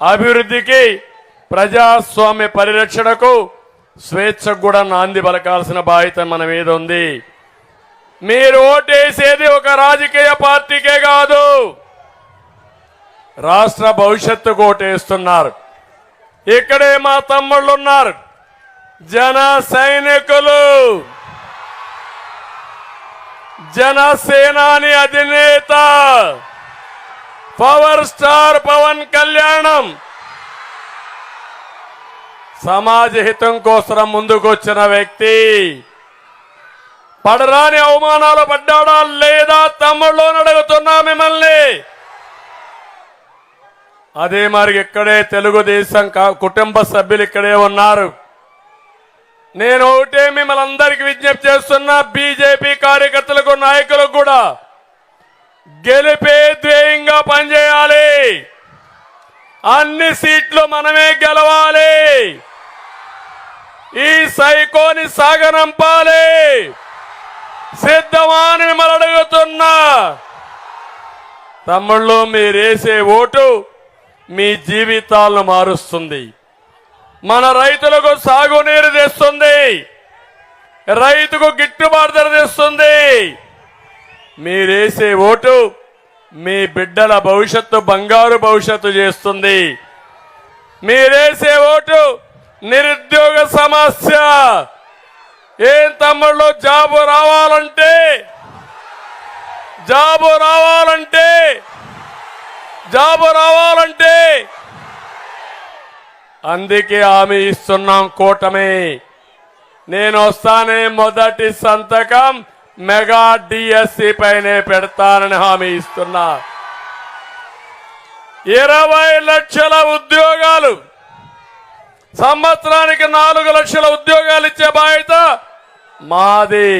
అభివృద్ధికి ప్రజాస్వామ్య పరిరక్షణకు స్వేచ్ఛకు కూడా నాంది పలకాల్సిన బాధ్యత మన మీద ఉంది. మీరు ఓటేసేది ఒక రాజకీయ పార్టీకే కాదు రాష్ట్ర భవిష్యత్తుకు ఓటేస్తున్నారు. ఇక్కడే మా తమ్ముళ్ళు ఉన్నారు జన సైనికులు. జనసేనాని అధినేత. పవర్ స్టార్ పవన్ కళ్యాణం. సమాజ హితం కోసం ముందుకొచ్చిన వ్యక్తి. పడరాని అవమానాలు పడ్డాడా లేదా తమ్ముళ్ళు అడుగుతున్నా మిమ్మల్ని. అదే మరి ఇక్కడే తెలుగుదేశం కా- కుటుంబ సభ్యులు ఇక్కడే ఉన్నారు. నేను ఒకటే మిమ్మల్ని అందరికీ విజ్ఞప్తి చేస్తున్నా బీజేపీ కార్యకర్తలకు నాయకులకు కూడా. గెలిపే ధ్యేయంగా పనిచేయాలి. అన్ని సీట్లు మనమే గెలవాలి. ఈ సైకోని సాగనంపాలి. సిద్ధమాని మరడుగుతున్నా మిమ్మల్ని అడుగుతున్నా తమ్ముళ్ళు మీరేసే ఓటు మీ జీవితాలను మారుస్తుంది. మన రైతులకు సాగునీరు తెస్తుంది. రైతుకు గిట్టుబాటు ధర తెస్తుంది. మీరేసే ఓటు మీ బిడ్డల భవిష్యత్తు బంగారు భవిష్యత్తు చేస్తుంది. మీరేసే ఓటు నిరుద్యోగ సమస్య. ఏం తమ్ముళ్ళు జాబు రావాలంటే జాబు రావాలంటే జాబు రావాలంటే. అందుకే హామీ ఇస్తున్నాం కూటమి. నేను వస్తానే మొదటి సంతకం మెగా డిఎస్సి పైనే పెడతానని హామీ ఇస్తున్నా. ఇరవై లక్షల ఉద్యోగాలు సంవత్సరానికి నాలుగు లక్షల ఉద్యోగాలు ఇచ్చే బాధ్యత మాది.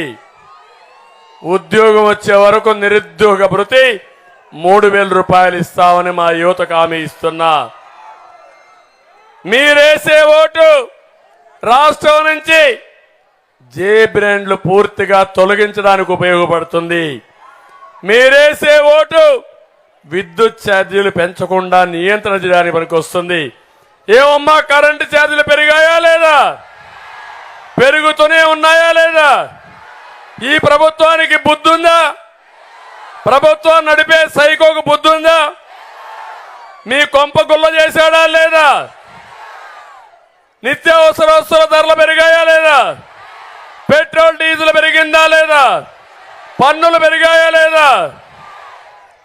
ఉద్యోగం వచ్చే వరకు నిరుద్యోగ భృతి మూడు వేల రూపాయలు ఇస్తామని మా యువతకు హామీ ఇస్తున్నా. మీరేసే ఓటు రాష్ట్రం నుంచి జే బ్రాండ్లు పూర్తిగా తొలగించడానికి ఉపయోగపడుతుంది. మీరేసే ఓటు విద్యుత్ ఛార్జీలు పెంచకుండా నియంత్రణ చేయడానికి పనికి వస్తుంది ఏమమ్మా కరెంటు ఛార్జీలు పెరిగాయా లేదా? పెరుగుతూనే ఉన్నాయా లేదా? ఈ ప్రభుత్వానికి బుద్ధుందా? ప్రభుత్వం నడిపే సైకోకు బుద్ధుందా? మీ కొంప గుల్ల చేశాడా లేదా? నిత్యావసర వస్తువుల ధరలు పెరిగాయా లేదా? పెట్రోల్ డీజిల్ పెరిగిందా లేదా? పన్నులు పెరిగాయా లేదా?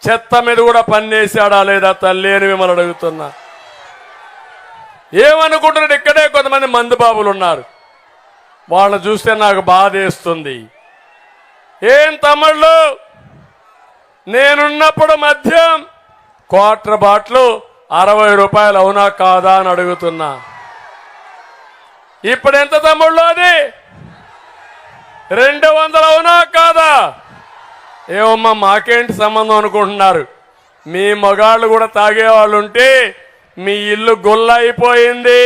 చెత్త మీద కూడా పన్నేసాడా లేదా తల్లి అని మిమ్మల్ని అడుగుతున్నా. ఏమనుకుంటున్నాడు? ఇక్కడే కొంతమంది మందు బాబులు ఉన్నారు. వాళ్ళని చూస్తే నాకు బాధేస్తుంది ఏం తమ్ముళ్ళు? నేనున్నప్పుడు మద్యం క్వార్టర్ బాట్లు అరవై రూపాయలు అవునా కాదా అని అడుగుతున్నా. ఇప్పుడు ఎంత తమ్ముళ్ళు అది? రెండు వందలు అవునా కాదా? ఏమమ్మా మాకేంటి సంబంధం అనుకుంటున్నారు? మీ మగాళ్ళు కూడా తాగేవాళ్ళు ఉంటే మీ ఇల్లు గొల్ల అయిపోయింది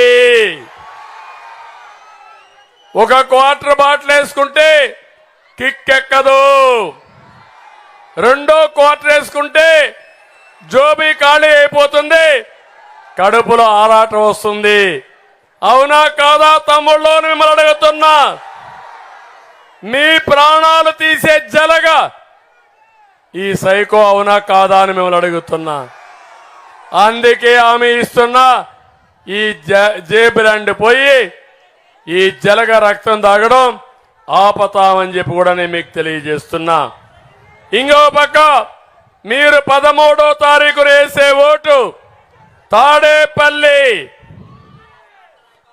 ఒక క్వార్టర్ బాటిల్ వేసుకుంటే కిక్ ఎక్కదు రెండో క్వార్టర్ వేసుకుంటే జోబీ ఖాళీ అయిపోతుంది. కడుపులో ఆరాటం వస్తుంది. అవునా కాదా తమ్ముళ్ళు మిమ్మల్ని అడుగుతున్నా. మీ ప్రాణాలు తీసే జలగా ఈ సైకో అవునా కాదా అని మిమ్మల్ని అడుగుతున్నా. అందుకే ఆమె ఇస్తున్నా ఈ జ- జే బ్రాండ్ పోయి ఈ జలగ రక్తం తాగడం ఆపతామని చెప్పి కూడా నేను మీకు తెలియజేస్తున్నా. ఇంకో పక్క మీరు పదమూడో తారీఖు వేసే ఓటు తాడేపల్లి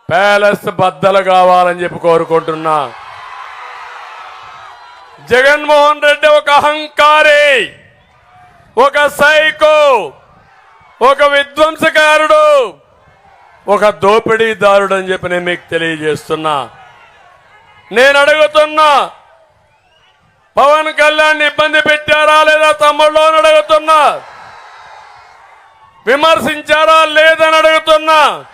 ప్యాలెస్ బద్దలు కావాలని చెప్పి కోరుకుంటున్నా. జగన్మోహన్ రెడ్డి ఒక అహంకారి ఒక సైకో ఒక విధ్వంసకారుడు ఒక దోపిడీదారుడు అని చెప్పి నేను మీకు తెలియజేస్తున్నా. నేను అడుగుతున్నా పవన్ కళ్యాణ్ ఇబ్బంది పెట్టారా లేదా తమ్ముళ్ళు అని అడుగుతున్నా. విమర్శించారా లేదని అడుగుతున్నా.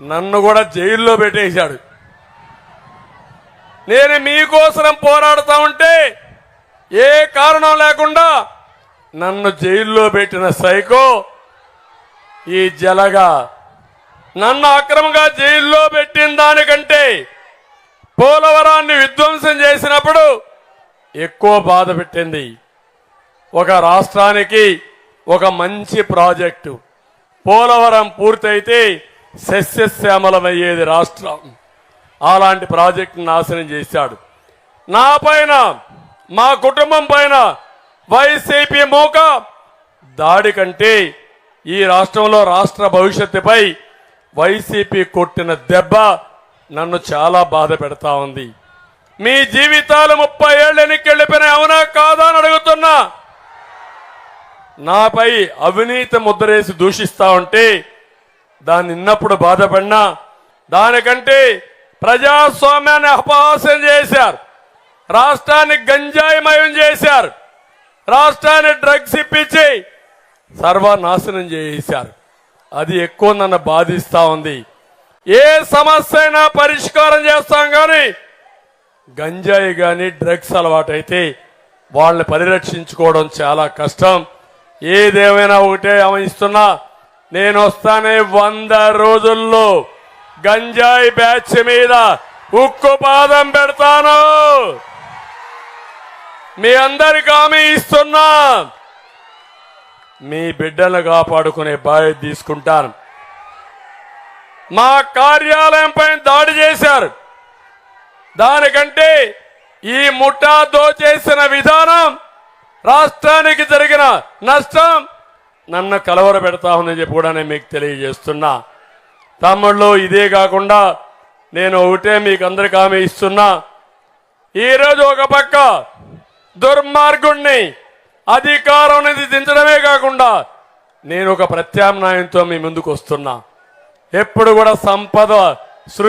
నన్ను కూడా జైల్లో పెట్టేశాడు. నేను మీకోసం పోరాడుతా ఉంటే ఏ కారణం లేకుండా నన్ను జైల్లో పెట్టిన సైకో ఈ జలగా నన్ను అక్రమంగా జైల్లో పెట్టిన దానికంటే పోలవరాన్ని విధ్వంసం చేసినప్పుడు ఎక్కువ బాధ పెట్టింది. ఒక రాష్ట్రానికి ఒక మంచి ప్రాజెక్టు. పోలవరం పూర్తయితే సస్యశ్యామలమయ్యేది రాష్ట్రం. అలాంటి ప్రాజెక్టును నాశనం చేశాడు. నా పైన మా కుటుంబం పైన వైసీపీ మోక దాడి కంటే ఈ రాష్ట్రంలో రాష్ట్ర భవిష్యత్తుపై వైసీపీ కొట్టిన దెబ్బ నన్ను చాలా బాధ పెడతా ఉంది. మీ జీవితాలు ముప్పై ఏళ్ళు ఎన్నికెళ్ళిపోయినాయి అవునా కాదా అని అడుగుతున్నా. నాపై అవినీతి ముద్రేసి దూషిస్తా ఉంటే దాన్ని విన్నప్పుడు బాధపడినా దానికంటే ప్రజాస్వామ్యాన్ని అపహాస్యం చేశారు. రాష్ట్రాన్ని గంజాయిమయం చేశారు. రాష్ట్రాన్ని డ్రగ్స్ ఇప్పించి సర్వనాశనం చేశారు. అది ఎక్కువ నన్ను బాధిస్తా ఉంది. ఏ సమస్య అయినా పరిష్కారం చేస్తాం కానీ గంజాయి కానీ డ్రగ్స్ అలవాటైతే వాళ్ళని పరిరక్షించుకోవడం చాలా కష్టం. ఏదేమైనా ఒకటే గమనిస్తున్నా నేను వస్తానే వంద రోజుల్లో గంజాయి బ్యాచ్ మీద ఉక్కు పాదం పెడతాను. మీ అందరికి హామీ ఇస్తున్నా. మీ బిడ్డలను కాపాడుకునే బాధ్యత తీసుకుంటాను. మా కార్యాలయం పైన దాడి చేశారు. దానికంటే ఈ ముఠా దోచేసిన విధానం రాష్ట్రానికి జరిగిన నష్టం నన్ను కలవర పెడతా ఉందని చెప్పి కూడా నేను మీకు తెలియజేస్తున్నా. తమ్ముళ్ళు ఇదే కాకుండా నేను ఒకటే మీకు అందరికి ఆమె ఇస్తున్నా ఈరోజు ఒక పక్క దుర్మార్గుణ్ణి అధికారం అనేది దించడమే కాకుండా నేను ఒక ప్రత్యామ్నాయంతో మీ ముందుకు వస్తున్నా ఎప్పుడు కూడా సంపద సృ